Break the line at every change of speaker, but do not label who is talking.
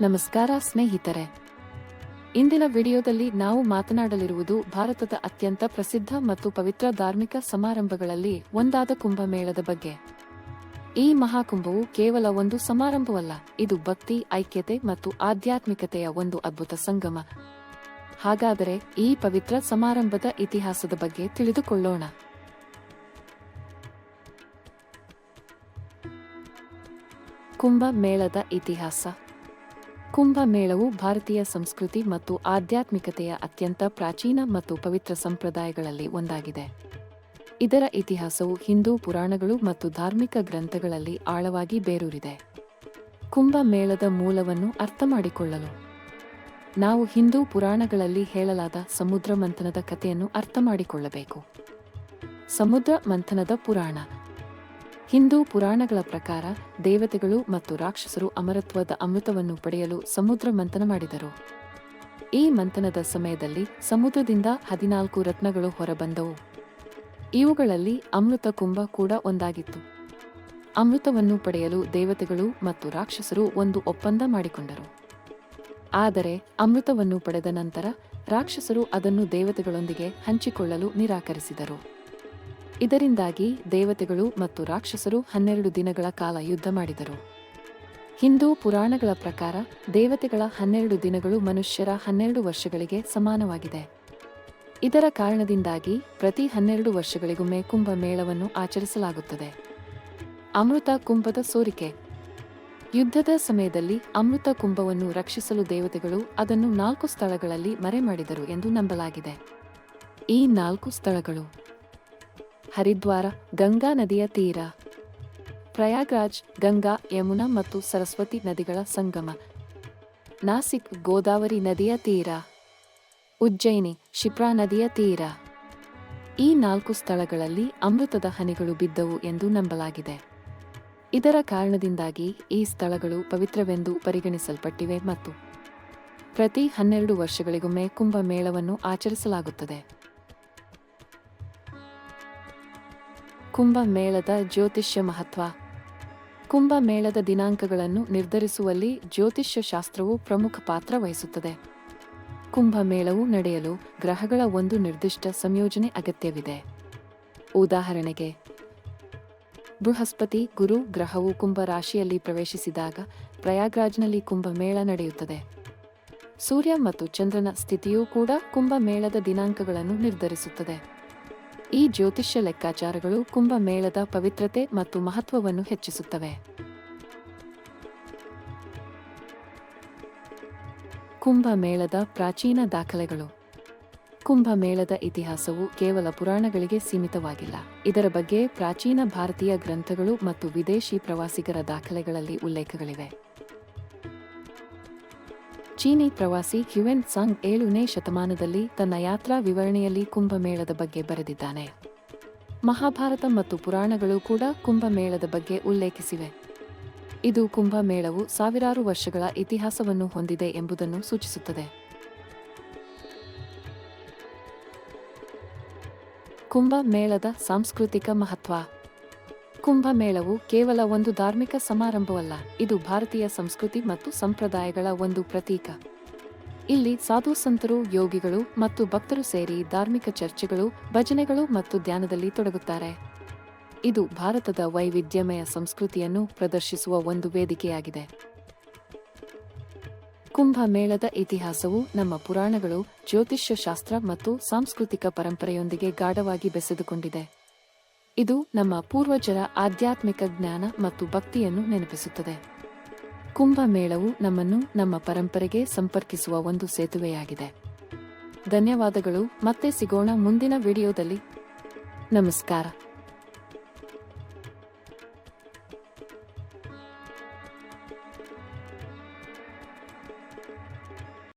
ನಮಸ್ಕಾರ ಸ್ನೇಹಿತರೆ. ಇಂದಿನ ವಿಡಿಯೋದಲ್ಲಿ ನಾವು ಮಾತನಾಡಲಿರುವುದು ಭಾರತದ ಅತ್ಯಂತ ಪ್ರಸಿದ್ಧ ಮತ್ತು ಪವಿತ್ರ ಧಾರ್ಮಿಕ ಸಮಾರಂಭಗಳಲ್ಲಿ ಒಂದಾದ ಕುಂಭಮೇಳದ ಬಗ್ಗೆ. ಈ ಮಹಾಕುಂಭವು ಕೇವಲ ಒಂದು ಸಮಾರಂಭವಲ್ಲ, ಇದು ಭಕ್ತಿ, ಐಕ್ಯತೆ ಮತ್ತು ಆಧ್ಯಾತ್ಮಿಕತೆಯ ಒಂದು ಅದ್ಭುತ ಸಂಗಮ. ಹಾಗಾದರೆ ಈ ಪವಿತ್ರ ಸಮಾರಂಭದ ಇತಿಹಾಸದ ಬಗ್ಗೆ ತಿಳಿದುಕೊಳ್ಳೋಣ. ಕುಂಭ ಮೇಳದ ಇತಿಹಾಸ. ಕುಂಭ ಮೇಳವು ಭಾರತೀಯ ಸಂಸ್ಕೃತಿ ಮತ್ತು ಆಧ್ಯಾತ್ಮಿಕತೆಯ ಅತ್ಯಂತ ಪ್ರಾಚೀನ ಮತ್ತು ಪವಿತ್ರ ಸಂಪ್ರದಾಯಗಳಲ್ಲಿ ಒಂದಾಗಿದೆ. ಇದರ ಇತಿಹಾಸವು ಹಿಂದೂ ಪುರಾಣಗಳು ಮತ್ತು ಧಾರ್ಮಿಕ ಗ್ರಂಥಗಳಲ್ಲಿ ಆಳವಾಗಿ ಬೇರೂರಿದೆ. ಕುಂಭಮೇಳದ ಮೂಲವನ್ನು ಅರ್ಥಮಾಡಿಕೊಳ್ಳಲು. ನಾವು ಹಿಂದೂ ಪುರಾಣಗಳಲ್ಲಿ ಹೇಳಲಾದ ಸಮುದ್ರ ಮಂಥನದ ಕಥೆಯನ್ನು ಅರ್ಥಮಾಡಿಕೊಳ್ಳಬೇಕು. ಸಮುದ್ರ ಮಂಥನದ ಪುರಾಣ. ಹಿಂದೂ ಪುರಾಣಗಳ ಪ್ರಕಾರ ದೇವತೆಗಳು ಮತ್ತು ರಾಕ್ಷಸರು ಅಮರತ್ವದ ಅಮೃತವನ್ನು ಪಡೆಯಲು ಸಮುದ್ರ ಮಂಥನ ಮಾಡಿದರು. ಈ ಮಂಥನದ ಸಮಯದಲ್ಲಿ ಸಮುದ್ರದಿಂದ ಹದಿನಾಲ್ಕು ರತ್ನಗಳು ಹೊರಬಂದವು. ಇವುಗಳಲ್ಲಿ ಅಮೃತ ಕುಂಭ ಕೂಡ ಒಂದಾಗಿತ್ತು. ಅಮೃತವನ್ನು ಪಡೆಯಲು ದೇವತೆಗಳು ಮತ್ತು ರಾಕ್ಷಸರು ಒಂದು ಒಪ್ಪಂದ ಮಾಡಿಕೊಂಡರು. ಆದರೆ ಅಮೃತವನ್ನು ಪಡೆದ ನಂತರ ರಾಕ್ಷಸರು ಅದನ್ನು ದೇವತೆಗಳೊಂದಿಗೆ ಹಂಚಿಕೊಳ್ಳಲು ನಿರಾಕರಿಸಿದರು. ಇದರಿಂದಾಗಿ ದೇವತೆಗಳು ಮತ್ತು ರಾಕ್ಷಸರು ಹನ್ನೆರಡು ದಿನಗಳ ಕಾಲ ಯುದ್ಧ ಮಾಡಿದರು. ಹಿಂದೂ ಪುರಾಣಗಳ ಪ್ರಕಾರ ದೇವತೆಗಳ ಹನ್ನೆರಡು ದಿನಗಳು ಮನುಷ್ಯರ ಹನ್ನೆರಡು ವರ್ಷಗಳಿಗೆ ಸಮಾನವಾಗಿದೆ. ಇದರ ಕಾರಣದಿಂದಾಗಿ ಪ್ರತಿ ಹನ್ನೆರಡು ವರ್ಷಗಳಿಗೊಮ್ಮೆ ಕುಂಭ ಮೇಳವನ್ನು ಆಚರಿಸಲಾಗುತ್ತದೆ. ಅಮೃತ ಕುಂಭದ ಸೋರಿಕೆ. ಯುದ್ಧದ ಸಮಯದಲ್ಲಿ ಅಮೃತ ಕುಂಭವನ್ನು ರಕ್ಷಿಸಲು ದೇವತೆಗಳು ಅದನ್ನು ನಾಲ್ಕು ಸ್ಥಳಗಳಲ್ಲಿ ಮರೆಮಾಡಿದರು ಎಂದು ನಂಬಲಾಗಿದೆ. ಈ ನಾಲ್ಕು ಸ್ಥಳಗಳು ಹರಿದ್ವಾರ, ಗಂಗಾ ನದಿಯ ತೀರ. ಪ್ರಯಾಗ್ರಾಜ್, ಗಂಗಾ, ಯಮುನಾ ಮತ್ತು ಸರಸ್ವತಿ ನದಿಗಳ ಸಂಗಮ. ನಾಸಿಕ್, ಗೋದಾವರಿ ನದಿಯ ತೀರ. ಉಜ್ಜಯಿನಿ, ಶಿಪ್ರಾ ನದಿಯ ತೀರ. ಈ ನಾಲ್ಕು ಸ್ಥಳಗಳಲ್ಲಿ ಅಮೃತದ ಹನಿಗಳು ಬಿದ್ದವು ಎಂದು ನಂಬಲಾಗಿದೆ. ಇದರ ಕಾರಣದಿಂದಾಗಿ ಈ ಸ್ಥಳಗಳು ಪವಿತ್ರವೆಂದು ಪರಿಗಣಿಸಲ್ಪಟ್ಟಿವೆ ಮತ್ತು ಪ್ರತಿ ಹನ್ನೆರಡು ವರ್ಷಗಳಿಗೊಮ್ಮೆ ಕುಂಭಮೇಳವನ್ನು ಆಚರಿಸಲಾಗುತ್ತದೆ. ಕುಂಭ ಮೇಳದ ಜ್ಯೋತಿಷ್ಯ ಮಹತ್ವ. ಕುಂಭಮೇಳದ ದಿನಾಂಕಗಳನ್ನು ನಿರ್ಧರಿಸುವಲ್ಲಿ ಜ್ಯೋತಿಷ್ಯ ಶಾಸ್ತ್ರವು ಪ್ರಮುಖ ಪಾತ್ರ ವಹಿಸುತ್ತದೆ. ಕುಂಭಮೇಳವು ನಡೆಯಲು ಗ್ರಹಗಳ ಒಂದು ನಿರ್ದಿಷ್ಟ ಸಂಯೋಜನೆ ಅಗತ್ಯವಿದೆ. ಉದಾಹರಣೆಗೆ, ಬೃಹಸ್ಪತಿ ಗುರು ಗ್ರಹವು ಕುಂಭ ರಾಶಿಯಲ್ಲಿ ಪ್ರವೇಶಿಸಿದಾಗ ಪ್ರಯಾಗ್ರಾಜ್ನಲ್ಲಿ ಕುಂಭಮೇಳ ನಡೆಯುತ್ತದೆ. ಸೂರ್ಯ ಮತ್ತು ಚಂದ್ರನ ಸ್ಥಿತಿಯೂ ಕೂಡ ಕುಂಭಮೇಳದ ದಿನಾಂಕಗಳನ್ನು ನಿರ್ಧರಿಸುತ್ತದೆ. ಈ ಜ್ಯೋತಿಷ್ಯ ಲೆಕ್ಕಾಚಾರಗಳು ಕುಂಭಮೇಳದ ಪವಿತ್ರತೆ ಮತ್ತು ಮಹತ್ವವನ್ನು ಹೆಚ್ಚಿಸುತ್ತವೆ. ಕುಂಭಮೇಳದ ಪ್ರಾಚೀನ ದಾಖಲೆಗಳು. ಕುಂಭಮೇಳದ ಇತಿಹಾಸವು ಕೇವಲ ಪುರಾಣಗಳಿಗೆ ಸೀಮಿತವಾಗಿಲ್ಲ. ಇದರ ಬಗ್ಗೆ ಪ್ರಾಚೀನ ಭಾರತೀಯ ಗ್ರಂಥಗಳು ಮತ್ತು ವಿದೇಶಿ ಪ್ರವಾಸಿಗರ ದಾಖಲೆಗಳಲ್ಲಿ ಉಲ್ಲೇಖಗಳಿವೆ. ಚೀನಿ ಪ್ರವಾಸಿ ಕ್ಯುವೆನ್ ಸಾಂಗ್ ಏಳನೇ ಶತಮಾನದಲ್ಲಿ ತನ್ನ ಯಾತ್ರಾ ವಿವರಣೆಯಲ್ಲಿ ಕುಂಭಮೇಳದ ಬಗ್ಗೆ ಬರೆದಿದ್ದಾನೆ. ಮಹಾಭಾರತ ಮತ್ತು ಪುರಾಣಗಳು ಕೂಡ ಕುಂಭಮೇಳದ ಬಗ್ಗೆ ಉಲ್ಲೇಖಿಸಿವೆ. ಇದು ಕುಂಭಮೇಳವು ಸಾವಿರಾರು ವರ್ಷಗಳ ಇತಿಹಾಸವನ್ನು ಹೊಂದಿದೆ ಎಂಬುದನ್ನು ಸೂಚಿಸುತ್ತದೆ. ಕುಂಭಮೇಳದ ಸಾಂಸ್ಕೃತಿಕ ಮಹತ್ವ. ಕುಂಭಮೇಳವು ಕೇವಲ ಒಂದು ಧಾರ್ಮಿಕ ಸಮಾರಂಭವಲ್ಲ, ಇದು ಭಾರತೀಯ ಸಂಸ್ಕೃತಿ ಮತ್ತು ಸಂಪ್ರದಾಯಗಳ ಒಂದು ಪ್ರತೀಕ. ಇಲ್ಲಿ ಸಾಧು ಸಂತರು, ಯೋಗಿಗಳು ಮತ್ತು ಭಕ್ತರು ಸೇರಿ ಧಾರ್ಮಿಕ ಚರ್ಚೆಗಳು, ಭಜನೆಗಳು ಮತ್ತು ಧ್ಯಾನದಲ್ಲಿ ತೊಡಗುತ್ತಾರೆ. ಇದು ಭಾರತದ ವೈವಿಧ್ಯಮಯ ಸಂಸ್ಕೃತಿಯನ್ನು ಪ್ರದರ್ಶಿಸುವ ಒಂದು ವೇದಿಕೆಯಾಗಿದೆ. ಕುಂಭಮೇಳದ ಇತಿಹಾಸವು ನಮ್ಮ ಪುರಾಣಗಳು ಜ್ಯೋತಿಷ್ಯ ಶಾಸ್ತ್ರ ಮತ್ತು ಸಾಂಸ್ಕೃತಿಕ ಪರಂಪರೆಯೊಂದಿಗೆ ಗಾಢವಾಗಿ ಬೆಸೆದುಕೊಂಡಿದೆ. ಇದು ನಮ್ಮ ಪೂರ್ವಜರ ಆಧ್ಯಾತ್ಮಿಕ ಜ್ಞಾನ ಮತ್ತು ಭಕ್ತಿಯನ್ನು ನೆನಪಿಸುತ್ತದೆ. ಕುಂಭಮೇಳವು ನಮ್ಮನ್ನು ನಮ್ಮ ಪರಂಪರೆಗೆ ಸಂಪರ್ಕಿಸುವ ಒಂದು ಸೇತುವೆಯಾಗಿದೆ. ಧನ್ಯವಾದಗಳು, ಮತ್ತೆ ಸಿಗೋಣ ಮುಂದಿನ ವಿಡಿಯೋದಲ್ಲಿ. ನಮಸ್ಕಾರ.